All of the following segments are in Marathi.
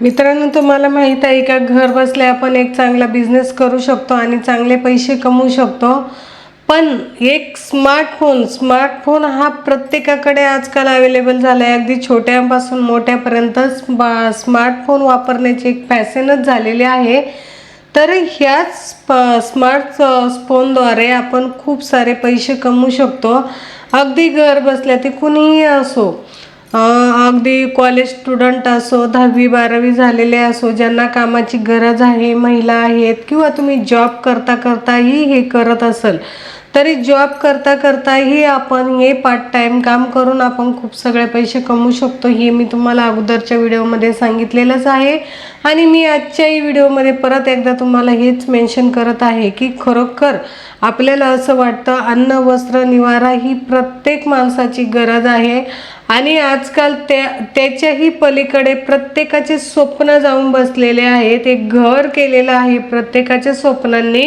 मित्रांनो तुम्हाला माहीत आहे का घर बसल्या आपण एक चांगला बिझनेस करू शकतो आणि चांगले पैसे कमवू शकतो. पण एक स्मार्टफोन स्मार्टफोन हा प्रत्येकाकडे आजकाल अवेलेबल झाला आहे अगदी छोट्यापासून मोठ्यापर्यंत स्मा स्मार्टफोन वापरण्याची एक फॅशनच झालेली आहे. तर ह्याच स्मार्ट फोनद्वारे आपण खूप सारे पैसे कमवू शकतो. अगदी घर बसल्या ते कुणीही असो अगदी कॉलेज स्टुडंट असो दहावी बारावी झालेले असो ज्यांना कामाची गरज आहे महिला आहेत किंवा तुम्ही जॉब करता करताही हे करत असाल तरी जॉब करता करताही आपण हे पार्ट टाईम काम करून आपण खूप सगळे पैसे कमवू शकतो. हे मी तुम्हाला अगोदरच्या व्हिडिओमध्ये सांगितलेलंच आहे. आणि मी आजच्याही व्हिडिओमध्ये परत एकदा तुम्हाला हेच मेन्शन करत आहे की खरोखर आपल्याला असं वाटतं अन्न वस्त्र निवारा ही प्रत्येक माणसाची गरज आहे. आणि आजकाल त्या त्याच्याही पलीकडे प्रत्येकाचे स्वप्न जाऊन बसलेले आहेत. एक घर केलेलं आहे प्रत्येकाच्या स्वप्नांनी.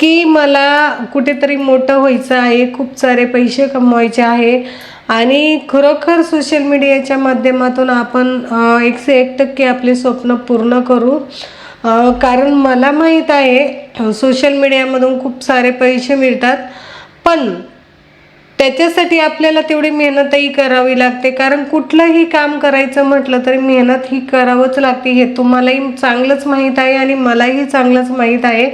की मला कुठेतरी मोठं व्हायचं आहे खूप सारे पैसे कमवायचे आहे. आणि खरोखर सोशल मीडियाच्या माध्यमातून आपण एकशे एक टक्के आपले स्वप्न पूर्ण करू. कारण मला माहीत आहे सोशल मीडियामधून खूप सारे पैसे मिळतात. पण त्याच्यासाठी आपल्याला तेवढी मेहनतही करावी लागते. कारण कुठलंही काम करायचं म्हटलं तरी मेहनत ही करावंच लागते. हे तुम्हालाही चांगलंच माहीत आहे आणि मलाही चांगलंच माहीत आहे.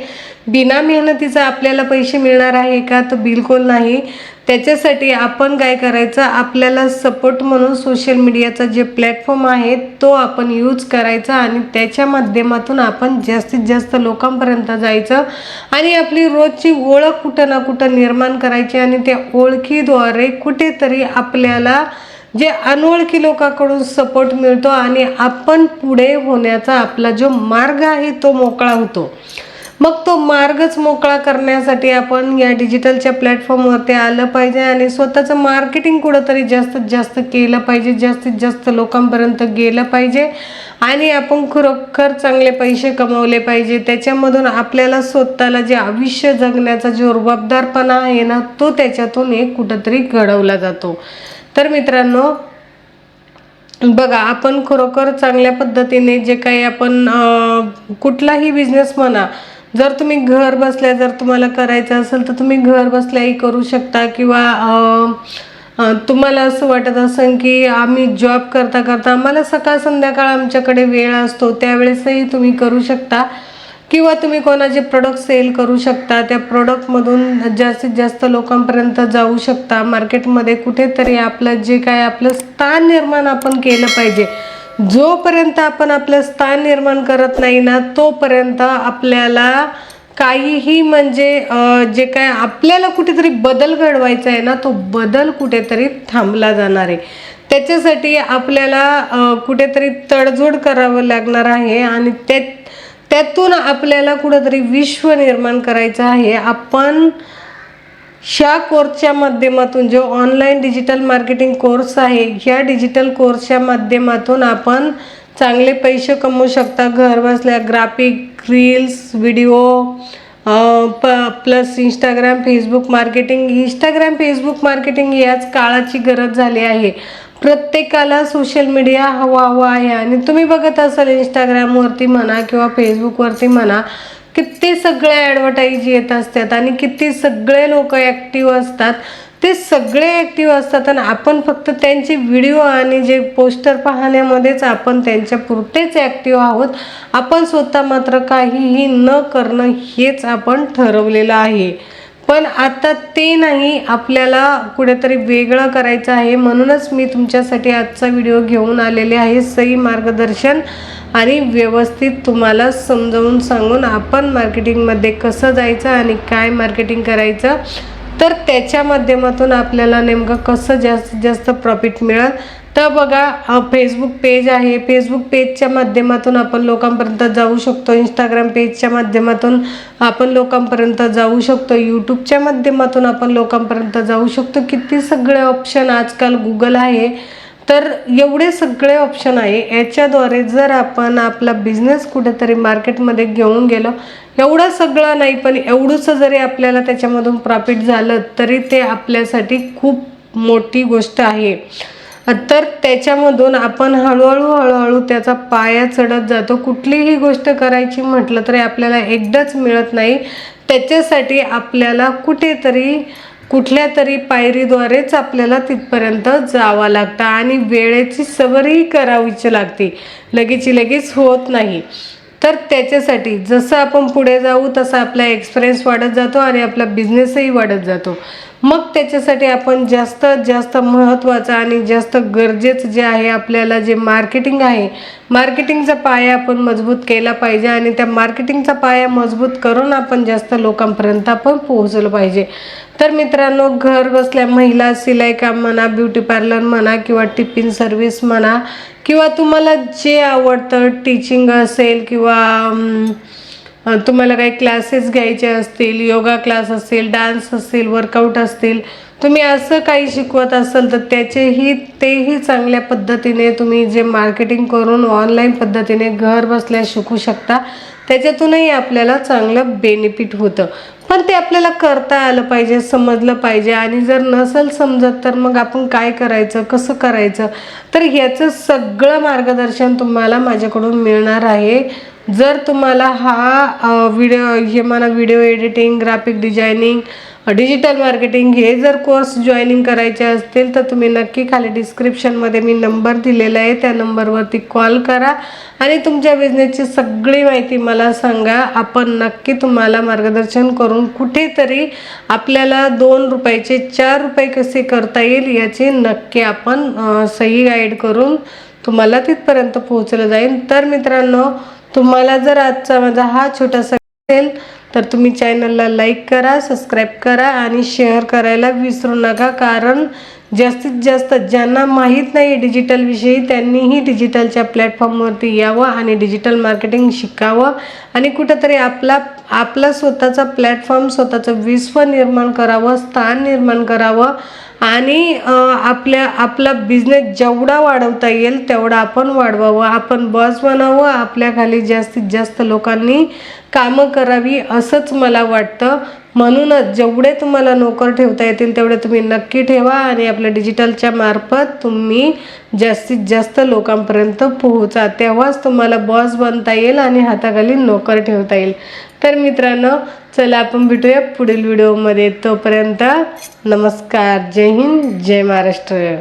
बिना मेहनतीचा आपल्याला पैसे मिळणार आहे का? तर बिलकुल नाही. त्याच्यासाठी आपण काय करायचं? आपल्याला सपोर्ट म्हणून सोशल मीडियाचा जे प्लॅटफॉर्म आहे तो आपण यूज करायचा आणि त्याच्या माध्यमातून आपण जास्तीत जास्त लोकांपर्यंत जायचं आणि आपली रोजची ओळख कुठं ना कुठं निर्माण करायची आणि त्या ओळखीद्वारे कुठेतरी आपल्याला जे अनोळखी लोकांकडून सपोर्ट मिळतो आणि आपण पुढे होण्याचा आपला जो मार्ग आहे तो मोकळा होतो. मग तो मार्गच मोकळा करण्यासाठी आपण या डिजिटलच्या प्लॅटफॉर्मवरती आलं पाहिजे आणि स्वतःचं मार्केटिंग कुठंतरी जास्तीत जास्त केलं पाहिजे जास्तीत जास्त लोकांपर्यंत गेलं पाहिजे आणि आपण खरोखर चांगले पैसे कमवले पाहिजे. त्याच्यामधून आपल्याला स्वतःला जे आयुष्य जगण्याचा जो रुबाबदारपणा आहे ना तो त्याच्यातून एक कुठंतरी घडवला जातो. तर मित्रांनो बघा आपण खरोखर चांगल्या पद्धतीने जे काही आपण कुठलाही बिझनेस म्हणा जर तुम्ही घर बसल्या जर तुम्हाला करायचं असेल तर तुम्ही घर बसल्याही करू शकता किंवा तुम्हाला असं वाटत असेल की आम्ही जॉब करता करता आम्हाला सकाळ संध्याकाळ आमच्याकडे वेळ असतो त्यावेळेसही तुम्ही करू शकता. किंवा तुम्ही कोणाचे प्रोडक्ट सेल करू शकता त्या प्रोडक्टमधून जास्तीत जास्त लोकांपर्यंत जाऊ शकता. मार्केटमध्ये कुठेतरी आपलं जे काय आपलं स्थान निर्माण आपण केलं पाहिजे. जोपर्यंत आपण आपलं स्थान निर्माण करत नाही ना तोपर्यंत आपल्याला काहीही म्हणजे जे काय आपल्याला कुठेतरी बदल घडवायचा आहे ना तो बदल कुठेतरी थांबला जाणार आहे. त्याच्यासाठी आपल्याला कुठेतरी तडजोड करावं लागणार आहे आणि त्या त्यातून आपल्याला कुठंतरी विश्व निर्माण करायचं आहे. आपण ह्या कोर्सच्या माध्यमातून जो ऑनलाईन डिजिटल मार्केटिंग कोर्स आहे ह्या डिजिटल कोर्सच्या माध्यमातून आपण चांगले पैसे कमवू शकता. घर बसल्या ग्राफिक रील्स व्हिडिओ प plus Instagram Facebook marketing Instagram Facebook marketing याच काळाची गरज झाली आहे. प्रत्येकाला सोशल मीडिया हवा हवा आहे. आणि तुम्ही बघत असाल इंस्टाग्रामवरती म्हणा किंवा फेसबुकवरती म्हणा किती सगळे ॲडव्हर्टाईज येत असतात आणि किती सगळे लोक ॲक्टिव्ह असतात. ते सगळे ॲक्टिव्ह असतात आणि आपण फक्त त्यांचे व्हिडिओ आणि जे पोस्टर पाहण्यामध्येच आपण त्यांच्या पुरतेच ॲक्टिव्ह आहोत. आपण स्वतः मात्र काहीही न करणं हेच आपण ठरवलेलं आहे. पण आता ते नाही आपल्याला कुठेतरी वेगळं करायचं आहे. म्हणूनच मी तुमच्यासाठी आजचा व्हिडिओ घेऊन आलेले आहे सही मार्गदर्शन. आणि व्यवस्थित तुम्हाला समजावून सांगून आपण मार्केटिंगमध्ये कसं जायचं आणि काय मार्केटिंग करायचं तर त्याच्या माध्यमातून आपल्याला नेमकं कसं जास्तीत जास्त प्रॉफिट मिळेल. तर बघा फेसबुक पेज आहे. फेसबुक पेजच्या माध्यमातून आपण लोकांपर्यंत जाऊ शकतो. इंस्टाग्राम पेजच्या माध्यमातून आपण लोकांपर्यंत जाऊ शकतो. यूट्यूबच्या माध्यमातून आपण लोकांपर्यंत जाऊ शकतो. किती सगळे ऑप्शन आजकाल गुगल आहे. तर एवढे सगळे ऑप्शन आहे. याच्याद्वारे जर आपण आपला बिझनेस कुठेतरी मार्केटमध्ये घेऊन गेलो एवढं सगळं नाही पण एवढंसं जरी आपल्याला त्याच्यामधून प्रॉफिट झालं तरी ते आपल्यासाठी खूप मोठी गोष्ट आहे. तर त्याच्यामधून आपण हळूहळू हळूहळू त्याचा पाया चढत जातो. कुठलीही गोष्ट करायची म्हटलं तरी आपल्याला एकदाच मिळत नाही. त्याच्यासाठी आपल्याला कुठेतरी कुठल्या तरी पायरीद्वारेच आपल्याला तिथपर्यंत जावं लागतं आणि वेळेची सवरही करावीची लागते. लगेची लगेच होत नाही. तर त्याच्यासाठी जसं आपण पुढे जाऊ तसा आपला एक्सपिरियन्स वाढत जातो आणि आपला बिझनेसही वाढत जातो. मग त्याच्यासाठी आपण जास्त जास्त महत्त्वाचं आणि जास्त गरजेचं जे आहे आपल्याला जे मार्केटिंग आहे मार्केटिंगचा पाया आपण मजबूत केला पाहिजे आणि त्या मार्केटिंगचा पाया मजबूत करून आपण जास्त लोकांपर्यंत आपण पोहोचलं पाहिजे. तर मित्रांनो घर बसल्या महिला सिलाई काम म्हणा ब्युटी पार्लर म्हणा किंवा टिफिन सर्व्हिस म्हणा किंवा तुम्हाला जे आवडतं टीचिंग असेल किंवा तुम्हाला काही क्लासेस घ्यायचे असतील योगा क्लास असेल डान्स असेल वर्कआउट असतील तुम्ही असं काही शिकवत असाल तर त्याचेही तेही चांगल्या पद्धतीने तुम्ही जे मार्केटिंग करून ऑनलाईन पद्धतीने घर बसल्या शिकू शकता. त्याच्यातूनही आपल्याला चांगलं बेनिफिट होतं. पण ते आपल्याला करता आलं पाहिजे समजलं पाहिजे आणि जर नसेल समजत तर मग आपण काय करायचं कसं करायचं? तर ह्याचं सगळं मार्गदर्शन तुम्हाला माझ्याकडून मिळणार आहे. जर तुम्हाला हा व्हिडिओ हे मला video editing graphic designing digital marketing हे जर कोर्स जॉईनिंग करायचे असतील तर तुम्ही नक्की खाली डिस्क्रिप्शनमध्ये मी नंबर दिलेला आहे. त्या नंबरवरती कॉल करा आणि तुमच्या बिझनेसची सगळी माहिती मला सांगा. आपण नक्की तुम्हाला मार्गदर्शन करून कुठेतरी आपल्याला दोन रुपयाचे चार रुपये कसे करता येईल याची नक्की आपण सही गाईड करून तुम्हाला तिथपर्यंत पोहोचलं जाईल. तर मित्रांनो तुम्हाला जर आजचा माझा हा छोटासा असेल तर तुम्ही चॅनलला लाईक करा सबस्क्राईब करा आणि शेअर करायला विसरू नका. कारण जास्तीत जास्त ज्यांना माहीत नाही डिजिटलविषयी त्यांनीही डिजिटलच्या प्लॅटफॉर्मवरती यावं आणि डिजिटल मार्केटिंग शिकावं. आणि कुठंतरी आपला आपला स्वतःचा प्लॅटफॉर्म स्वतःचं विश्व निर्माण करावं स्थान निर्माण करावं. आणि आपल्या आपला बिझनेस जेवढा वाढवता येईल तेवढा आपण वाढवावं. आपण बॉस बनावं. आपल्याखाली जास्तीत जास्त लोकांनी कामं करावी असंच मला वाटतं. म्हणूनच जेवढे तुम्हाला नोकर ठेवता येतील तेवढे तुम्ही नक्की ठेवा आणि आपल्या डिजिटलच्या मार्फत तुम्ही जास्तीत जास्त लोकांपर्यंत पोहोचा. तेव्हाच तुम्हाला बॉस बनता येईल आणि हाताखाली नोकर ठेवता येईल. तर मित्रांनो चला आपण भेटूया पुढील व्हिडिओमध्ये तोपर्यंत नमस्कार. जय हिंद जय महाराष्ट्र.